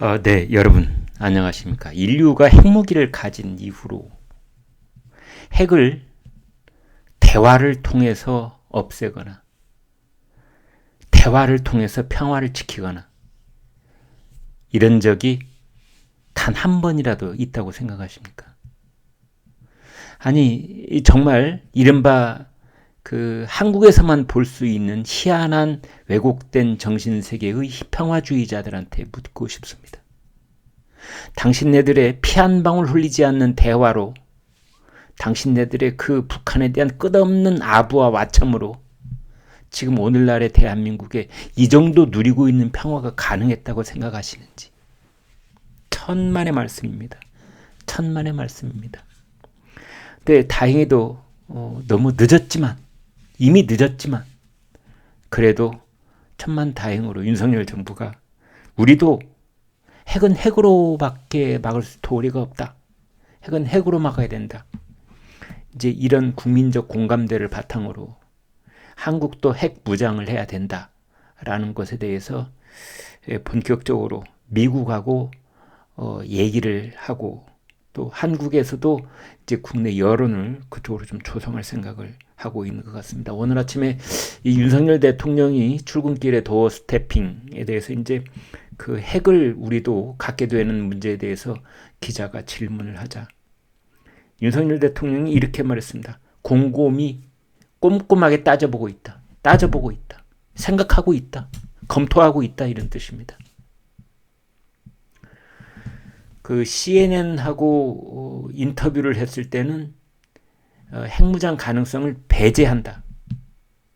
어, 네, 여러분 안녕하십니까? 인류가 핵무기를 가진 이후로 핵을 대화를 통해서 없애거나 대화를 통해서 평화를 지키거나 이런 적이 단 한 번이라도 있다고 생각하십니까? 아니 정말 이른바 그 한국에서만 볼 수 있는 희한한 왜곡된 정신세계의 평화주의자들한테 묻고 싶습니다. 당신네들의 피 한 방울 흘리지 않는 대화로 당신네들의 그 북한에 대한 끝없는 아부와 와참으로 지금 오늘날의 대한민국에 이 정도 누리고 있는 평화가 가능했다고 생각하시는지 천만의 말씀입니다. 천만의 말씀입니다. 근데 다행히도 어, 너무 늦었지만 이미 늦었지만 그래도 천만 다행으로 윤석열 정부가 우리도 핵은 핵으로밖에 막을 도리가 없다. 핵은 핵으로 막아야 된다. 이제 이런 국민적 공감대를 바탕으로 한국도 핵 무장을 해야 된다라는 것에 대해서 본격적으로 미국하고 어, 얘기를 하고 또 한국에서도 이제 국내 여론을 그쪽으로 좀 조성할 생각을 하고 있는 것 같습니다. 오늘 아침에 이 윤석열 대통령이 출근길에 도어 스태핑에 대해서 이제 그 핵을 우리도 갖게 되는 문제에 대해서 기자가 질문을 하자 윤석열 대통령이 이렇게 말했습니다. 곰곰이 꼼꼼하게 따져보고 있다. 따져보고 있다. 생각하고 있다. 검토하고 있다. 이런 뜻입니다. 그 CNN하고 어, 인터뷰를 했을 때는 어, 핵무장 가능성을 배제한다.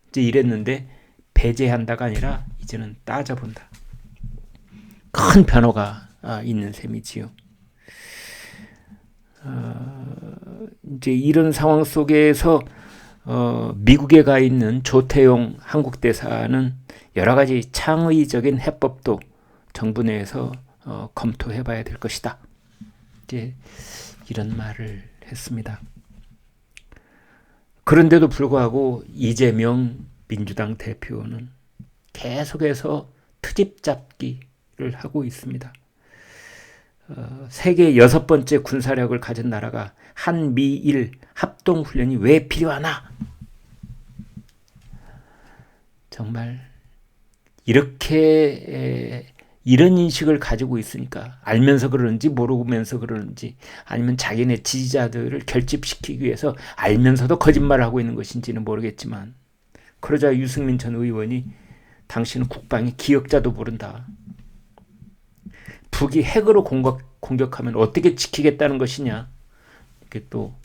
이제 이랬는데 배제한다가 아니라 이제는 따져본다. 큰 변화가 아, 있는 셈이지요. 어, 이제 이런 상황 속에서 어, 미국에 가 있는 조태용 한국 대사는 여러 가지 창의적인 해법도 정부 내에서 어, 검토해 봐야 될 것이다. 이제 이런 말을 했습니다. 그런데도 불구하고 이재명 민주당 대표는 계속해서 트집 잡기를 하고 있습니다. 어, 세계 여섯 번째 군사력을 가진 나라가 한미일 합동훈련이 왜 필요하나? 정말 이렇게 이런 인식을 가지고 있으니까 알면서 그러는지 모르면서 그러는지 아니면 자기네 지지자들을 결집시키기 위해서 알면서도 거짓말을 하고 있는 것인지는 모르겠지만 그러자 유승민 전 의원이 당신은 국방의 기억자도 모른다. 북이 핵으로 공격, 공격하면 어떻게 지키겠다는 것이냐 이렇게 또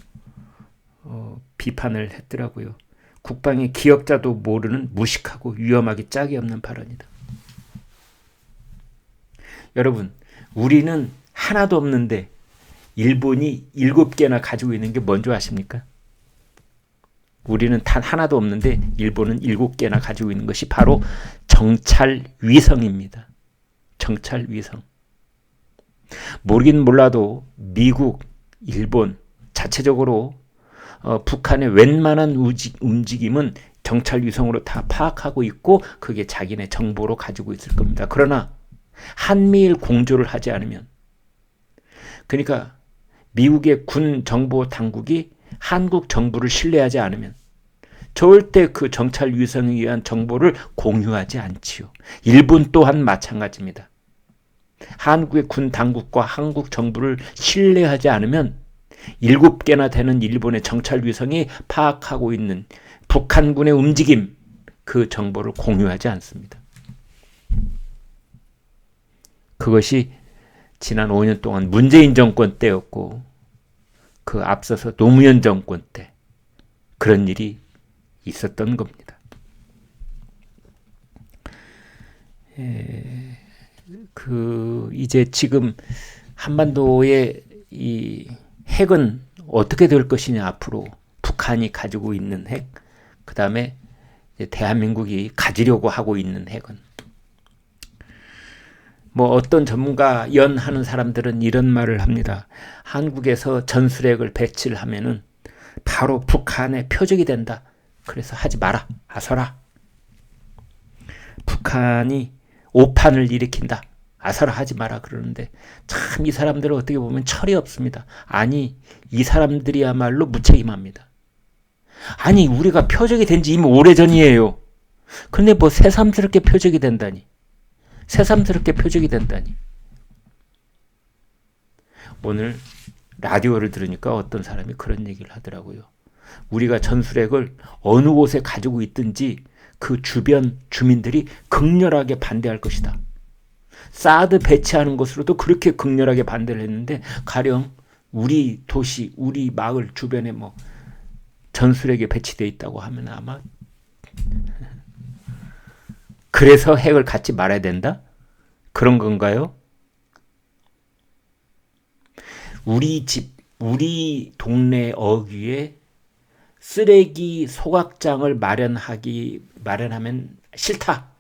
어, 비판을 했더라고요. 국방의 기억자도 모르는 무식하고 위험하기 짝이 없는 발언이다. 여러분, 우리는 하나도 없는데 일본이 일곱 개나 가지고 있는 게 뭔지 아십니까? 우리는 단 하나도 없는데 일본은 일곱 개나 가지고 있는 것이 바로 정찰 위성입니다. 정찰 위성. 모르긴 몰라도 미국, 일본 자체적으로 어, 북한의 웬만한 우지, 움직임은 정찰 위성으로 다 파악하고 있고 그게 자기네 정보로 가지고 있을 겁니다. 그러나 한미일 공조를 하지 않으면 그러니까 미국의 군 정보 당국이 한국 정부를 신뢰하지 않으면 절대 그 정찰 위성에 의한 정보를 공유하지 않지요. 일본 또한 마찬가지입니다. 한국의 군 당국과 한국 정부를 신뢰하지 않으면 일곱 개나 되는 일본의 정찰 위성이 파악하고 있는 북한군의 움직임 그 정보를 공유하지 않습니다. 그것이 지난 5년 동안 문재인 정권 때였고 그 앞서서 노무현 정권 때 그런 일이 있었던 겁니다. 에, 그 이제 지금 한반도의 이 핵은 어떻게 될 것이냐 앞으로 북한이 가지고 있는 핵, 그 다음에 대한민국이 가지려고 하고 있는 핵은 뭐 어떤 전문가 연하는 사람들은 이런 말을 합니다. 한국에서 전술핵을 배치를 하면은 바로 북한의 표적이 된다. 그래서 하지 마라. 아서라. 북한이 오판을 일으킨다. 아사라 하지 마라 그러는데 참 이 사람들은 어떻게 보면 철이 없습니다. 아니 이 사람들이야말로 무책임합니다. 아니 우리가 표적이 된 지 이미 오래전이에요. 근데 뭐 새삼스럽게 표적이 된다니. 새삼스럽게 표적이 된다니. 오늘 라디오를 들으니까 어떤 사람이 그런 얘기를 하더라고요. 우리가 전술핵을 어느 곳에 가지고 있든지 그 주변 주민들이 극렬하게 반대할 것이다. 사드 배치하는 것으로도 그렇게 극렬하게 반대를 했는데 가령 우리 도시, 우리 마을 주변에 뭐 전술핵이 배치돼 있다고 하면 아마 그래서 핵을 갖지 말아야 된다? 그런 건가요? 우리 집, 우리 동네 어귀에 쓰레기 소각장을 마련하기 마련하면 싫다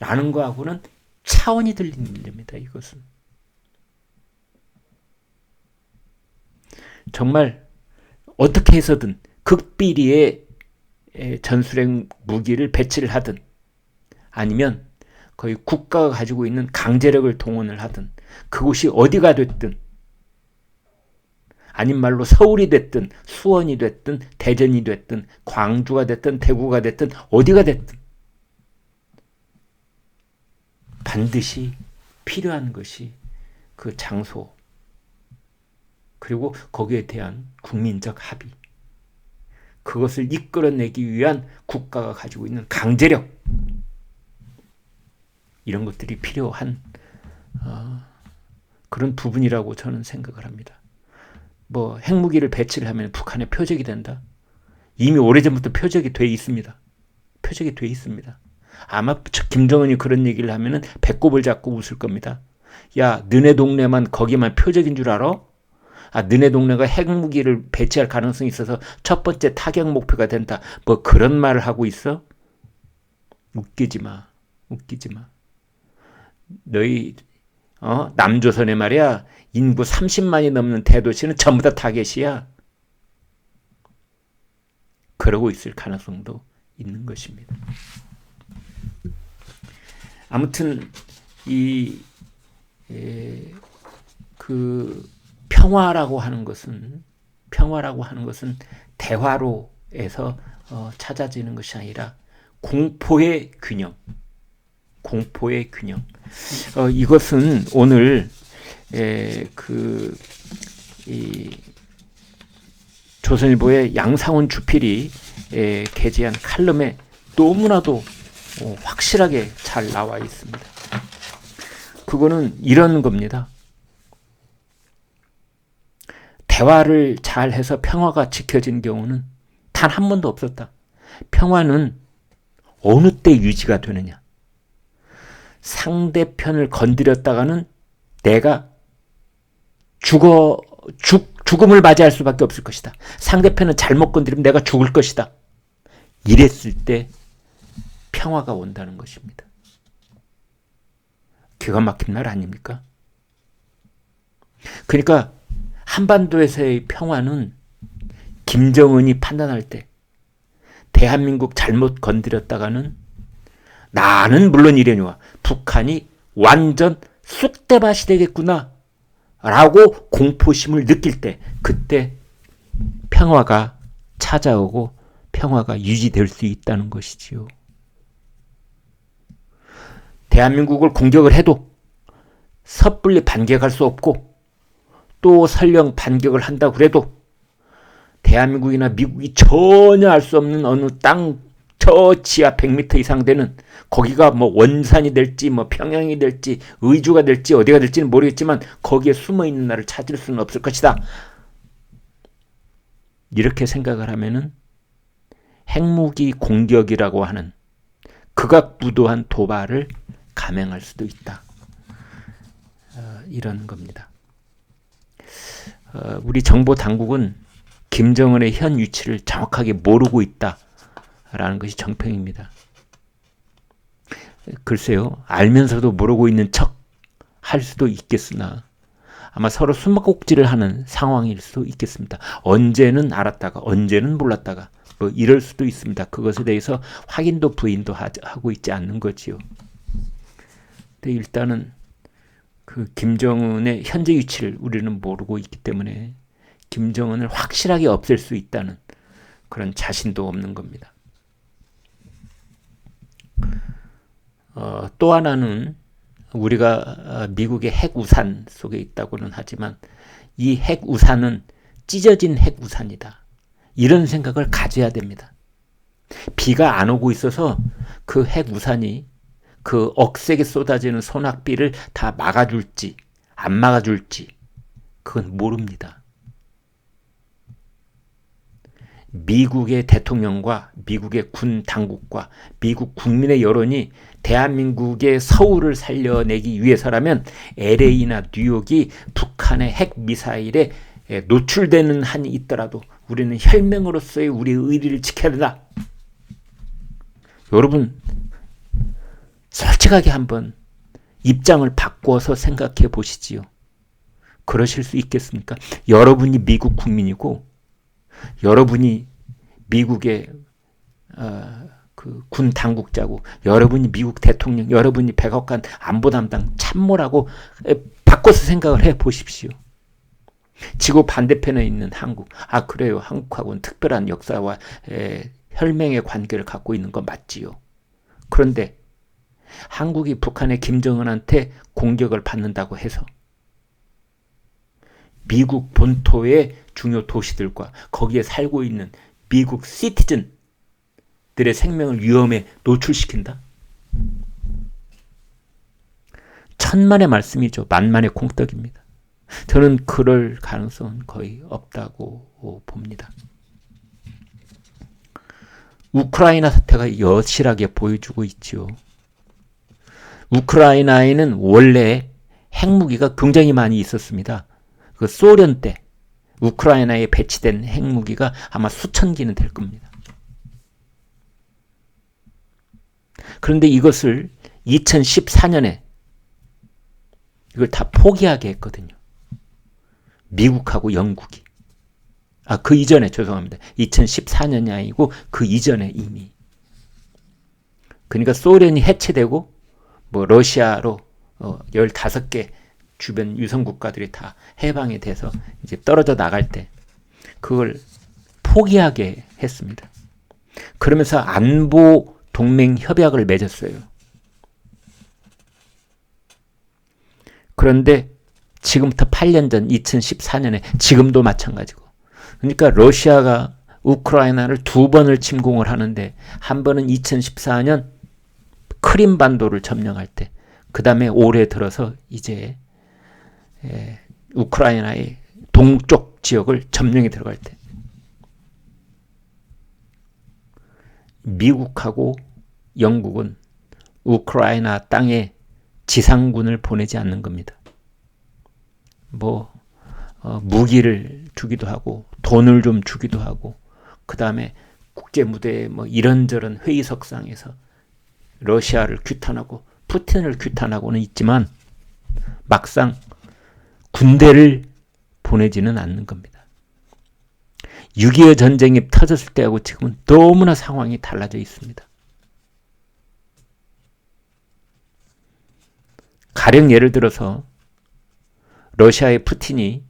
라는 거하고는 차원이 문제입니다. 이것은 정말 어떻게 해서든 극비리의 전술핵 무기를 배치를 하든 아니면 거의 국가가 가지고 있는 강제력을 동원을 하든 그곳이 어디가 됐든 아닌 말로 서울이 됐든 수원이 됐든 대전이 됐든 광주가 됐든 대구가 됐든 어디가 됐든 반드시 필요한 것이 그 장소 그리고 거기에 대한 국민적 합의. 그것을 이끌어내기 위한 국가가 가지고 있는 강제력 이런 것들이 필요한 어, 그런 부분이라고 저는 생각을 합니다. 뭐 핵무기를 배치를 하면 북한의 표적이 된다. 이미 오래전부터 표적이 돼 있습니다. 표적이 돼 있습니다. 아마 김정은이 그런 얘기를 하면은 배꼽을 잡고 웃을 겁니다. 야, 너네 동네만 거기만 표적인 줄 알아? 아, 너네 동네가 핵무기를 배치할 가능성이 있어서 첫 번째 타격 목표가 된다. 뭐 그런 말을 하고 있어? 웃기지 마. 웃기지 마. 너희 어? 남조선에 말이야. 인구 30만이 넘는 대도시는 전부 다 타겟이야. 그러고 있을 가능성도 있는 것입니다. 아무튼 이그 평화라고 하는 것은 평화라고 하는 것은 대화로에서 어, 찾아지는 것이 아니라 공포의 균형, 공포의 균형. 어, 이것은 오늘 에, 그, 이, 조선일보의 양상훈 주필이 에, 게재한 칼럼에 너무나도 어, 확실하게 잘 나와 있습니다. 그거는 이런 겁니다. 대화를 잘 해서 평화가 지켜진 경우는 단 한 번도 없었다. 평화는 어느 때 유지가 되느냐. 상대편을 건드렸다가는 내가 죽어 죽 죽음을 맞이할 수밖에 없을 것이다. 상대편은 잘못 건드리면 내가 죽을 것이다. 이랬을 때 평화가 온다는 것입니다. 기가 막힌 말 아닙니까? 그러니까 한반도에서의 평화는 김정은이 판단할 때 대한민국 잘못 건드렸다가는 나는 물론 이래니와 북한이 완전 쑥대밭이 되겠구나 라고 공포심을 느낄 때 그때 평화가 찾아오고 평화가 유지될 수 있다는 것이지요. 대한민국을 공격을 해도 섣불리 반격할 수 없고 또 설령 반격을 한다고 해도 대한민국이나 미국이 전혀 알 수 없는 어느 땅 저 지하 100m 이상 되는 거기가 뭐 원산이 될지 뭐 평양이 될지 의주가 될지 어디가 될지는 모르겠지만 거기에 숨어 있는 나를 찾을 수는 없을 것이다. 이렇게 생각을 하면은 핵무기 공격이라고 하는 극악무도한 도발을 감행할 수도 있다. 어, 이런 겁니다. 어, 우리 정보 당국은 김정은의 현 위치를 정확하게 모르고 있다 라는 것이 정평입니다. 글쎄요, 알면서도 모르고 있는 척 할 수도 있겠으나 아마 서로 숨막꼭질을 하는 상황일 수도 있겠습니다. 언제는 알았다가 언제는 몰랐다가 뭐 이럴 수도 있습니다. 그것에 대해서 확인도 부인도 하고 있지 않는 거지요. 근데 일단은 그 김정은의 현재 위치를 우리는 모르고 있기 때문에 김정은을 확실하게 없앨 수 있다는 그런 자신도 없는 겁니다. 어, 또 하나는 우리가 미국의 핵 우산 속에 있다고는 하지만 이 핵 우산은 찢어진 핵 우산이다. 이런 생각을 가져야 됩니다. 비가 안 오고 있어서 그 핵 우산이 그 억세게 쏟아지는 소낙비를 다 막아줄지 안 막아줄지 그건 모릅니다. 미국의 대통령과 미국의 군 당국과 미국 국민의 여론이 대한민국의 서울을 살려내기 위해서라면 LA나 뉴욕이 북한의 핵 미사일에 노출되는 한이 있더라도 우리는 혈맹으로서의 우리의 의리를 지켜야 된다. 여러분 솔직하게 한번 입장을 바꿔서 생각해 보시지요. 그러실 수 있겠습니까? 여러분이 미국 국민이고 여러분이 미국의 어, 그군 당국자고 여러분이 미국 대통령, 여러분이 백악관 안보 담당 참모라고 바꿔서 생각을 해 보십시오. 지구 반대편에 있는 한국. 아, 그래요. 한국하고는 특별한 역사와 에, 혈맹의 관계를 갖고 있는 건 맞지요. 그런데 한국이 북한의 김정은한테 공격을 받는다고 해서 미국 본토의 중요 도시들과 거기에 살고 있는 미국 시티즌들의 생명을 위험에 노출시킨다? 천만의 말씀이죠. 만만의 콩떡입니다. 저는 그럴 가능성은 거의 없다고 봅니다. 우크라이나 사태가 여실하게 보여주고 있지요. 우크라이나에는 원래 핵무기가 굉장히 많이 있었습니다. 그 소련 때 우크라이나에 배치된 핵무기가 아마 수천 기는 될 겁니다. 그런데 이것을 2014년에 이걸 다 포기하게 했거든요. 미국하고 영국이. 아, 그 이전에 죄송합니다. 2014년이 아니고 그 이전에 이미. 그러니까 소련이 해체되고 뭐 러시아로 어 15개 주변 유성 국가들이 다 해방이 돼서 이제 떨어져 나갈 때 그걸 포기하게 했습니다. 그러면서 안보 동맹 협약을 맺었어요. 그런데 지금부터 8년 전 2014년에 지금도 마찬가지고 그러니까 러시아가 우크라이나를 두 번을 침공을 하는데 한 번은 2014년 크림 반도를 점령할 때, 그 다음에 올해 들어서 이제 에, 우크라이나의 동쪽 지역을 점령에 들어갈 때, 미국하고 영국은 우크라이나 땅에 지상군을 보내지 않는 겁니다. 뭐 어, 무기를 주기도 하고 돈을 좀 주기도 하고 그 다음에 국제 무대에 뭐 이런저런 회의석상에서 러시아를 규탄하고 푸틴을 규탄하고는 있지만 막상 군대를 보내지는 않는 겁니다. 6.25 전쟁이 터졌을 때하고 지금은 너무나 상황이 달라져 있습니다. 가령 예를 들어서 러시아의 푸틴이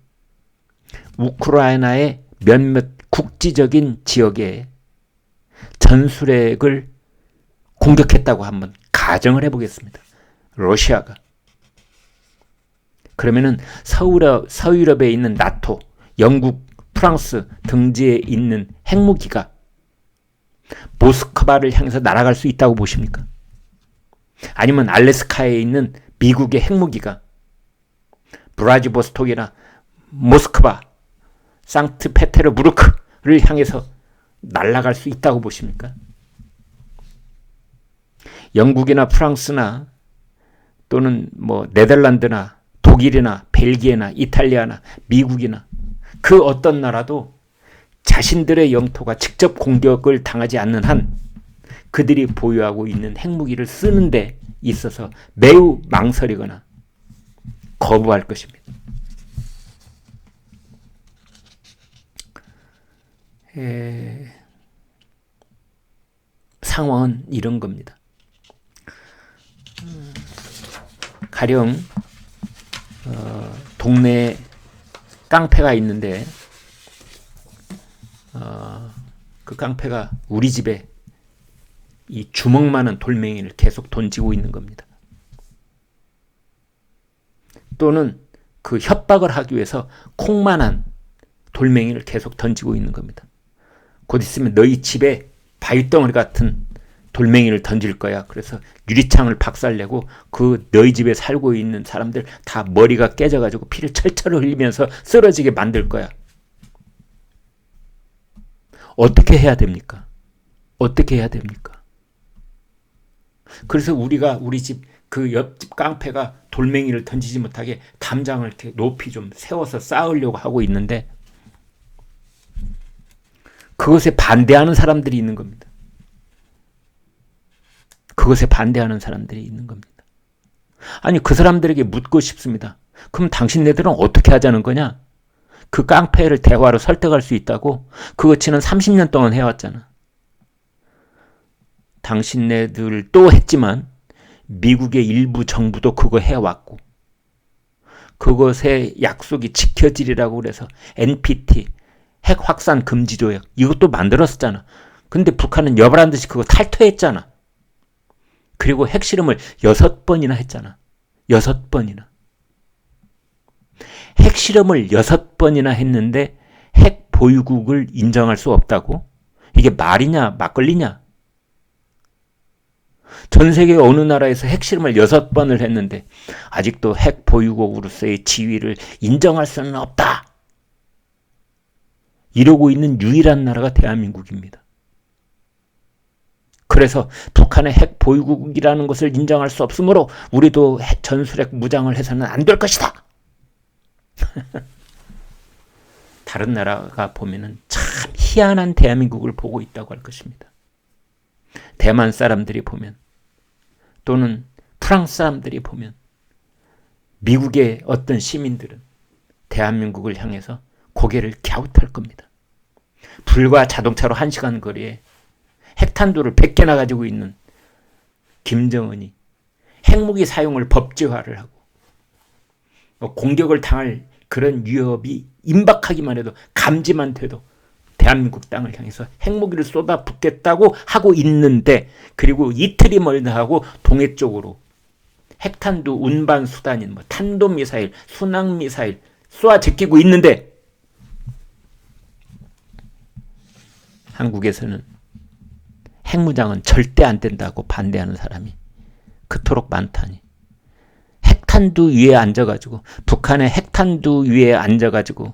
우크라이나의 몇몇 국지적인 지역에 전술핵을 공격했다고 한번 가정을 해보겠습니다. 러시아가. 그러면은 서유럽, 서유럽에 있는 나토, 영국, 프랑스 등지에 있는 핵무기가 모스크바를 향해서 날아갈 수 있다고 보십니까? 아니면 알래스카에 있는 미국의 핵무기가 브라지보스톡이나 모스크바, 상트페테르부르크를 향해서 날아갈 수 있다고 보십니까? 영국이나 프랑스나 또는 뭐 네덜란드나 독일이나 벨기에나 이탈리아나 미국이나 그 어떤 나라도 자신들의 영토가 직접 공격을 당하지 않는 한 그들이 보유하고 있는 핵무기를 쓰는데 있어서 매우 망설이거나 거부할 것입니다. 에... 상황은 이런 겁니다. 가령 동네에 깡패가 있는데 어, 그 깡패가 우리 집에 이 주먹 많은 돌멩이를 계속 던지고 있는 겁니다. 또는 그 협박을 하기 위해서 콩만한 돌멩이를 계속 던지고 있는 겁니다. 곧 있으면 너희 집에 바위덩어리 같은 돌멩이를 던질 거야. 그래서 유리창을 박살내고 그 너희 집에 살고 있는 사람들 다 머리가 깨져가지고 피를 철철 흘리면서 쓰러지게 만들 거야. 어떻게 해야 됩니까? 어떻게 해야 됩니까? 그래서 우리가 우리 집 그 옆집 깡패가 돌멩이를 던지지 못하게 담장을 이렇게 높이 좀 세워서 쌓으려고 하고 있는데 그것에 반대하는 사람들이 있는 겁니다. 그것에 반대하는 사람들이 있는 겁니다. 아니, 그 사람들에게 묻고 싶습니다. 그럼 당신네들은 어떻게 하자는 거냐? 그 깡패를 대화로 설득할 수 있다고? 그거 치는 30년 동안 해왔잖아. 당신네들도 했지만 미국의 일부 정부도 그거 해왔고 그것의 약속이 지켜지리라고 그래서 NPT 핵 확산 금지 조약 이것도 만들었었잖아. 근데 북한은 여발한 듯이 그거 탈퇴했잖아. 그리고 핵실험을 여섯 번이나 했잖아. 여섯 번이나. 핵실험을 여섯 번이나 했는데 핵 보유국을 인정할 수 없다고? 이게 말이냐, 막걸리냐? 전 세계 어느 나라에서 핵실험을 여섯 번을 했는데 아직도 핵 보유국으로서의 지위를 인정할 수는 없다. 이러고 있는 유일한 나라가 대한민국입니다. 그래서 북한의 핵 보유국이라는 것을 인정할 수 없으므로 우리도 핵 전술핵 무장을 해서는 안 될 것이다. 다른 나라가 보면은 참 희한한 대한민국을 보고 있다고 할 것입니다. 대만 사람들이 보면 또는 프랑스 사람들이 보면 미국의 어떤 시민들은 대한민국을 향해서 고개를 갸웃할 겁니다. 불과 자동차로 1시간 거리에 핵탄두를 100개나 가지고 있는 김정은이 핵무기 사용을 법제화를 하고 뭐 공격을 당할 그런 위협이 임박하기만 해도 감지만 돼도 대한민국 땅을 향해서 핵무기를 쏟아 붓겠다고 하고 있는데 그리고 이틀이 멀다 하고 동해 쪽으로 핵탄두 운반 수단인 뭐 탄도 미사일, 순항 미사일 쏘아 제끼고 있는데 한국에서는 핵무장은 절대 안 된다고 반대하는 사람이 그토록 많다니. 핵탄두 위에 앉아가지고 북한의 핵탄두 위에 앉아가지고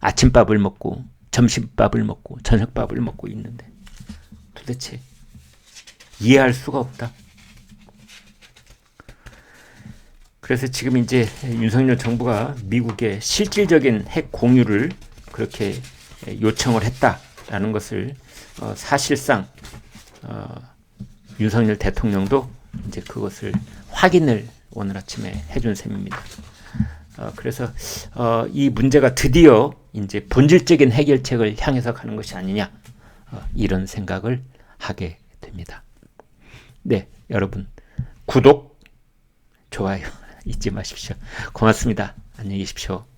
아침밥을 먹고 점심밥을 먹고 저녁밥을 먹고 있는데 도대체 이해할 수가 없다. 그래서 지금 이제 윤석열 정부가 미국의 실질적인 핵 공유를 그렇게 요청을 했다라는 것을 어, 사실상 어, 윤석열 대통령도 이제 그것을 확인을 오늘 아침에 해준 셈입니다. 어, 그래서 어, 이 문제가 드디어 이제 본질적인 해결책을 향해서 가는 것이 아니냐 어, 이런 생각을 하게 됩니다. 네, 여러분 구독, 좋아요 잊지 마십시오. 고맙습니다. 안녕히 계십시오.